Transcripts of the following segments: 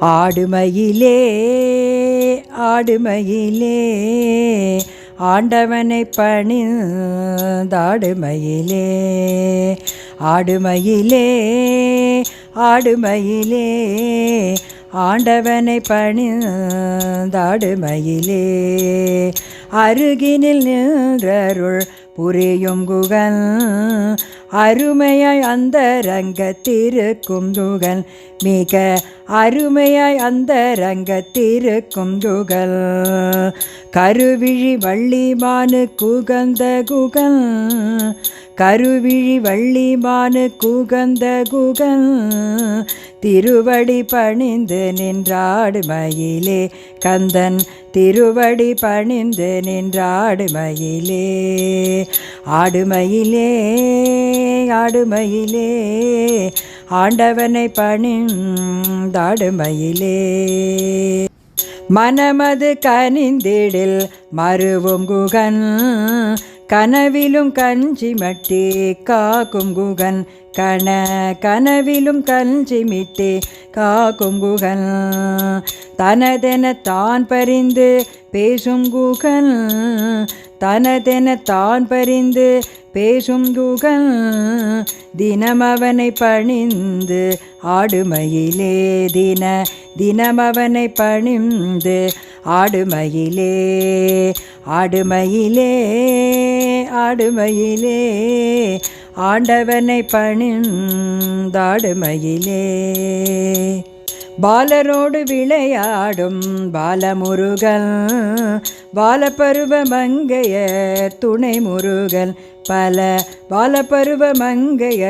ஆடுமையிலே ஆடுமையிலே ஆண்டவனை பணிந்தாடுமையிலே. ஆடுமையிலே ஆடுமையிலே ஆண்டவனை பணிந்தாடுமையிலே. அருகினில் நின்றருள் புரியும் குகன் அருமையாய் அந்த ரங்கத்திருக்கும் துகள். மிக அருமையாய் அந்த ரங்கத்திருக்கும் துகள். கருவிழி வள்ளிமானு குகந்த குகல். கருவிழி வள்ளிமானு குகந்த குகல். திருவடி பணிந்து நின்றாடு மயிலே. கந்தன் திருவடி பணிந்து நின்றாடு மயிலே. ஆடுமயிலே ஆடுமயிலே. ஆண்டவனை பணிந்தாடுமயிலே. மனமது கனிந்திடில் மறுவும் குகன் கனவிலும் கஞ்சி மட்டி காக்கும் குகன் கண கனவிலும் கஞ்சி மிட்டி காக்கும் குகன். தனதென தான் பறிந்து பேசும் குகன் தனதென தான் பறிந்து பேசும் குகன் தினமவனை பணிந்து ஆடுமையிலே தின தினமவனை பணிந்து ஆடுமையிலே ஆடுமையிலே ஆடுமையிலே ஆண்டவனை பணிந்தாடுமையிலே. பாலரோடு விளையாடும் பாலமுருகன் பாலப்பருவ மங்கைய துணை முருகன் பல பாலப்பருவ மங்கைய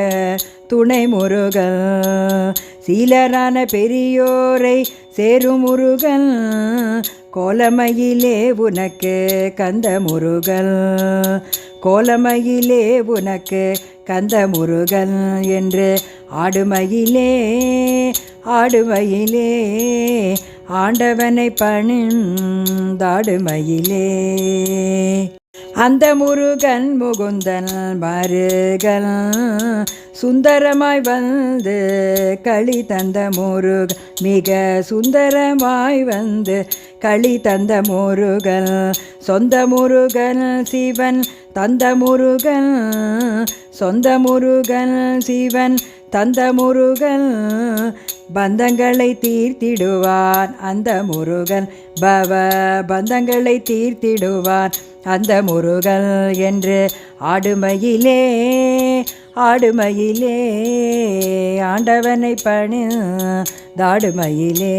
துணை முருகன். சீலரான பெரியோரை சேரும் முருகன் கோலமையிலே உனக்கு கந்த முருகன் கோலமயிலே உனக்கு கந்த முருகன் என்று ஆடுமயிலே ஆடுமயிலே ஆண்டவனை பணிந்தாடுமையிலே. அந்த முருகன் முகுந்தன் மருகன் சுந்தரமாய் வந்து களி தந்த முருகன். மிக சுந்தரமாய் வந்து களி தந்த முருகன். சொந்த முருகன் சிவன் தந்த முருகன். சொந்த முருகன் சிவன் தந்த முருகன். பந்தங்களை தீர்த்திடுவான் அந்த முருகன். பவ பந்தங்களை தீர்த்திடுவான். அந்த முருகன் என்று ஆடுமையிலே ஆடுமையிலே ஆண்டவனை பணி தாடுமையிலே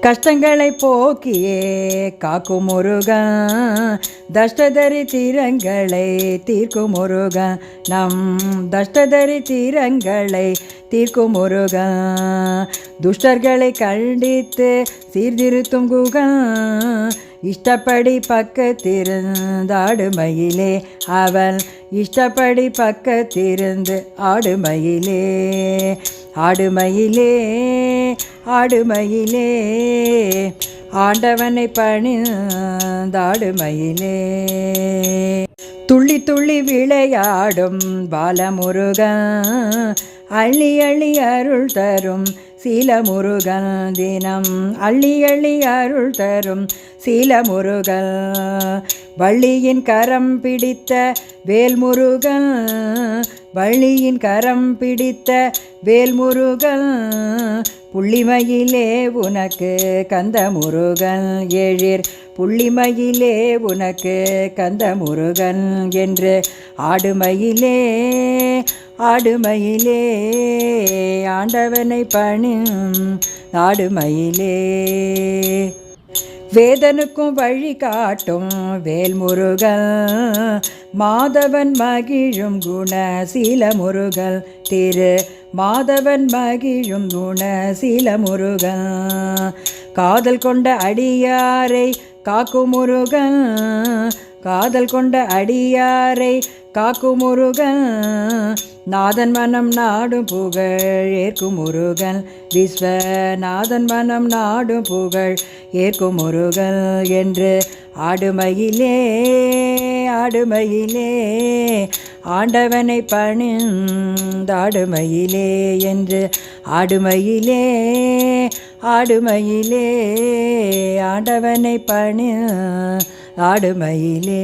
கஷ்டங்களை போக்கியே காக்கும் முருகன் தஷ்டதரி தீரங்களை தீர்க்கும் முருகன். நம் தஷ்டதரி தீரங்களை தீர்க்கும் முருகன். துஷ்டர்களை கண்டித்து சீர்திருத்தும் குகன். இஷ்டப்படி பக்கத்திருந்தாடுமயிலே அவன் இஷ்டப்படி பக்கத்திருந்து ஆடுமயிலே ஆடுமயிலே ஆடுமயிலே ஆண்டவனை பணிந்தாடுமயிலே துள்ளி துள்ளி விளையாடும் பாலமுருகன் அள்ளி அள்ளி அருள் தரும் சீல முருகன் தினம் அள்ளி அள்ளி அருள் தரும் சீல முருகன் வள்ளியின் கரம் பிடித்த வேல்முருகன் வள்ளியின் கரம் பிடித்த வேல்முருகன் புள்ளிமையிலே உனக்கு கந்த முருகன் எழிர். புள்ளிமையிலே உனக்கு கந்த முருகன் என்று ஆடுமையிலே ஆடுமையிலே ஆண்டவனை பணி ஆடுமையிலே வேதனுக்கும் வழி காட்டும் வேல்முருகல் மாதவன் மகிழும் குண சீலமுருகன் திரு மாதவன் மகிழும் குண சீலமுருகன் காதல் கொண்ட அடியாரை காக்கும் முருகன். காதல் கொண்ட அடியாரை காக்கும் முருகன் நாதன் மனம் நாடும் புகழ் ஏற்கும் முருகன் விஸ்வநாதன் மனம் நாடும் புகழ் ஏற்கும் முருகன் என்று ஆடுமயிலே ஆடுமயிலே ஆண்டவனை பணிந்தாடுமையிலே என்று ஆடுமயிலே ஆடுமையிலே ஆண்டவனை பணி ஆடுமயிலே.